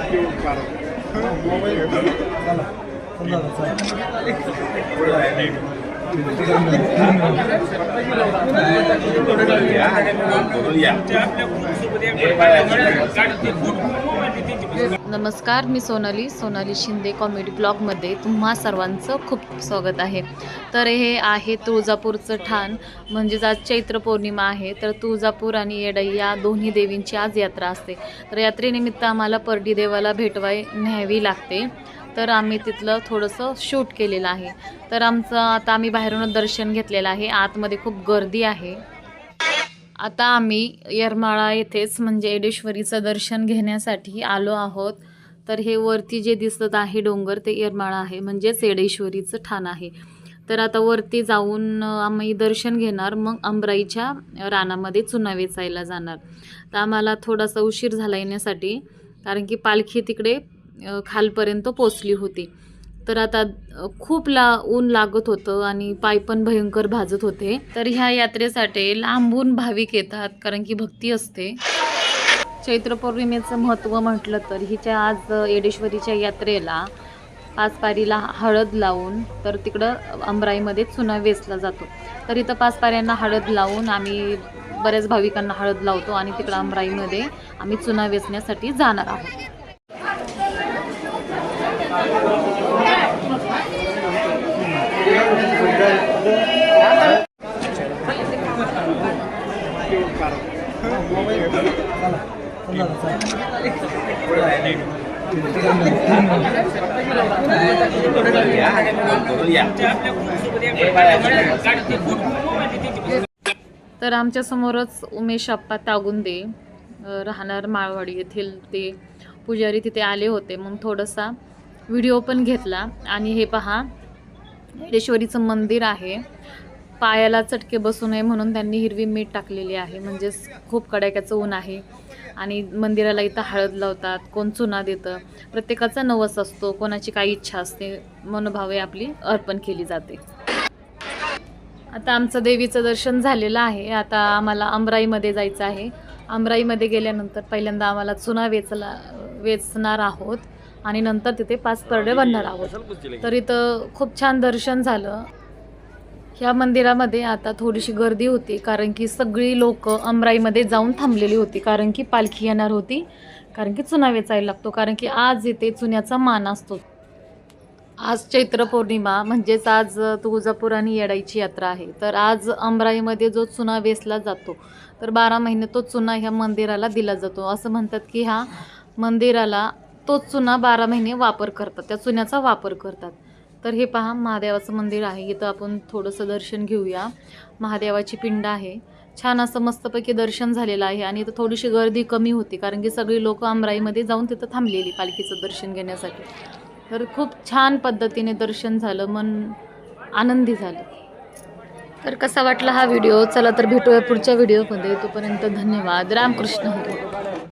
好了，真的，真的。नमस्कार मी Sonali Sonali Shinde comedy ब्लॉगमध्ये तुम्हा सर्वांचं खूप स्वागत आहे. तर हे आहे तुळजापूरचं ठाण म्हणजेच आज चैत्र पौर्णिमा आहे. तर तुळजापूर आणि येडई या दोन्ही देवींची आज यात्रा असते. तर यात्रेनिमित्त आम्हाला परडी देवाला भेटवाय न्यावी लागते. तर आम्ही तिथलं थोडंसं शूट केलेलं आहे. तर आमचं आता आम्ही बाहेरूनच दर्शन घेतलेलं आहे. आतमध्ये खूप गर्दी आहे. आता आम्ही येरमाळा येथेच म्हणजे येडेश्वरीचं दर्शन घेण्यासाठी आलो आहोत. तर हे वरती जे दिसत आहे डोंगर ते येरमाळा आहे. म्हणजेच येडेश्वरीचं ठाण आहे. तर आता वरती जाऊन आम्ही दर्शन घेणार. मग अंबराईच्या रानामध्ये चुना वेचायला जाणार. तर आम्हाला थोडासा उशीर झाला येण्यासाठी. कारण की पालखी तिकडे खालपर्यंत पोचली होती. तर आता खूप ला ऊन लागत होतं आणि पाय पण भयंकर भाजत होते. तर ह्या यात्रेसाठी लांबून भाविक येतात कारण की भक्ती असते. चैत्र पौर्णिमेचं महत्त्व म्हटलं तर हिच्या आज येडेश्वरीच्या यात्रेला पाचपारीला हळद लावून तर तिकडं अमराईमध्ये चुना वेचला जातो. तर इथं पाच पाऱ्यांना हळद लावून आम्ही बऱ्याच भाविकांना हळद लावतो आणि तिकडं अमराईमध्ये आम्ही चुना वेचण्यासाठी जाणार आहोत. तर आमच्या समोरच उमेश अप्पा तागुंदे राहणार माळवाडी येथील. ते पुजारी तिथे आले होते. मग थोडासा व्हिडिओ पण घेतला. आणि हे पहा येडेश्वरीचं मंदिर आहे. पायाला चटके बसू नये म्हणून त्यांनी हिरवी मीठ टाकलेली आहे. म्हणजेच खूप कडाक्याचं ऊन आहे. आणि मंदिराला इथं हळद लावतात कोण चुना देतं. प्रत्येकाचा नवस असतो कोणाची काही इच्छा असते मनोभावे आपली अर्पण केली जाते. आता आमचं देवीचं दर्शन झालेलं आहे. आता आम्हाला अमराईमध्ये जायचं आहे. अमराईमध्ये गेल्यानंतर पहिल्यांदा आम्हाला चुना वेचला वेचणार आहोत. आणि नंतर तिथे पाच परडे बनणार आहोत. तर इथं खूप छान दर्शन झालं. ह्या मंदिरामध्ये आता थोडीशी गर्दी होती कारण की सगळी लोक अमराईमध्ये जाऊन थांबलेली होती कारण की पालखी येणार होती कारण की चुना वेचायला लागतो कारण की आज इथे चुन्याचा मान असतो. आज चैत्र पौर्णिमा म्हणजेच आज तुळजापूर आणि येडाईची यात्रा आहे. तर आज अमराईमध्ये जो चुना वेचला जातो तर बारा महिने तो चुना ह्या मंदिराला दिला जातो. असं म्हणतात की ह्या मंदिराला तो चुना बारा महिने वापर करतात त्या चुन्याचा वापर करतात. तर हे पहा महादेवाचं मंदिर आहे. इथं आपण थोडंसं दर्शन घेऊया. महादेवाची पिंड आहे. छान असं मस्तपैकी दर्शन झालेलं आहे आणि इथं थोडीशी गर्दी कमी होती कारण की सगळी लोक अमराईमध्ये जाऊन तिथं थांबलेली पालखीचं दर्शन घेण्यासाठी. तर खूप छान पद्धतीने दर्शन झालं मन आनंदी झालं. तर कसा वाटला हा व्हिडिओ? चला तर भेटूया पुढच्या व्हिडिओमध्ये. तोपर्यंत धन्यवाद. रामकृष्ण हरी.